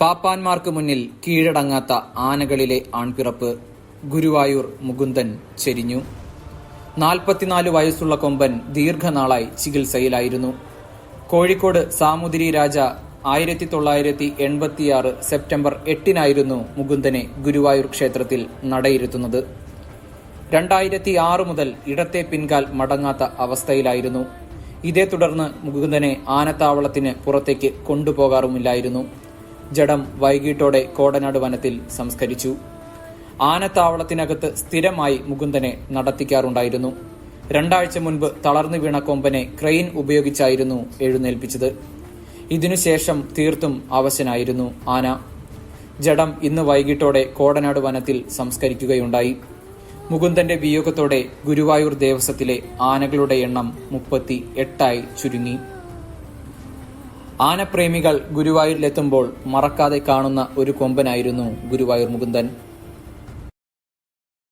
പാപ്പാന്മാർക്ക് മുന്നിൽ കീഴടങ്ങാത്ത ആനകളിലെ ആൺപിറപ്പ് ഗുരുവായൂർ മുകുന്ദൻ ചെരിഞ്ഞു. നാൽപ്പത്തിനാല് വയസ്സുള്ള കൊമ്പൻ ദീർഘനാളായി ചികിത്സയിലായിരുന്നു. കോഴിക്കോട് സാമുതിരി രാജ ആയിരത്തി തൊള്ളായിരത്തി എൺപത്തിയാറ് സെപ്റ്റംബർ എട്ടിനായിരുന്നു മുകുന്ദനെ ഗുരുവായൂർ ക്ഷേത്രത്തിൽ നടയിരുത്തുന്നത്. രണ്ടായിരത്തി ആറ് മുതൽ ഇടത്തെ പിൻകാൽ മടങ്ങാത്ത അവസ്ഥയിലായിരുന്നു. ഇതേ തുടർന്ന് മുകുന്ദനെ ആനത്താവളത്തിന് പുറത്തേക്ക് കൊണ്ടുപോകാറുമില്ലായിരുന്നു. ജഡം വൈകിട്ടോടെ കോടനാട് വനത്തിൽ സംസ്കരിച്ചു. ആനത്താവളത്തിനകത്ത് സ്ഥിരമായി മുകുന്ദനെ നടത്തിക്കാറുണ്ടായിരുന്നു. രണ്ടാഴ്ച മുൻപ് തളർന്നു വീണ കൊമ്പനെ ക്രെയിൻ ഉപയോഗിച്ചായിരുന്നു എഴുന്നേൽപ്പിച്ചത്. ഇതിനുശേഷം തീർത്തും അവശനായിരുന്നു ആന. ജഡം ഇന്ന് വൈകിട്ടോടെ കോടനാട് വനത്തിൽ സംസ്കരിക്കുകയുണ്ടായി. മുകുന്ദന്റെ വിയോഗത്തോടെ ഗുരുവായൂർ ദേവസ്വത്തിലെ ആനകളുടെ എണ്ണം മുപ്പത്തി എട്ടായി ചുരുങ്ങി. ആനപ്രേമികൾ ഗുരുവായൂരിലെത്തുമ്പോൾ മറക്കാതെ കാണുന്ന ഒരു കൊമ്പനായിരുന്നു ഗുരുവായൂർ മുകുന്ദൻ.